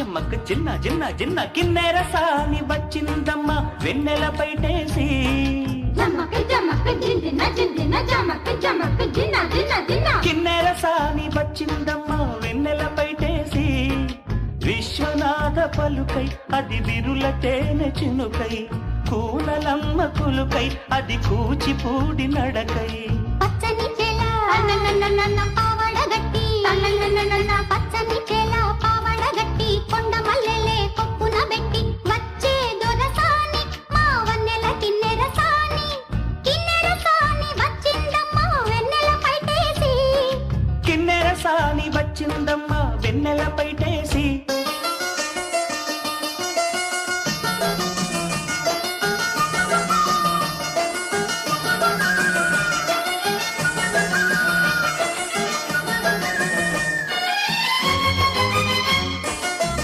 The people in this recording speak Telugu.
చెమ్మక్క చిన్న చిన్న చిన్న కిన్నెర సాని వచ్చిందమ్మ. వెన్నెల పైటేసి. కిన్నెర సాని వచ్చిందమ్మ వెన్నెల పైటేసి. విశ్వనాథ పలుకై అది విరుల తేనె చినుకై. కూనలమ్మ కులుకై అది కూచిపూడి నడకై. పచ్చని సాని వచ్చిందమ్మా వెన్నెలపై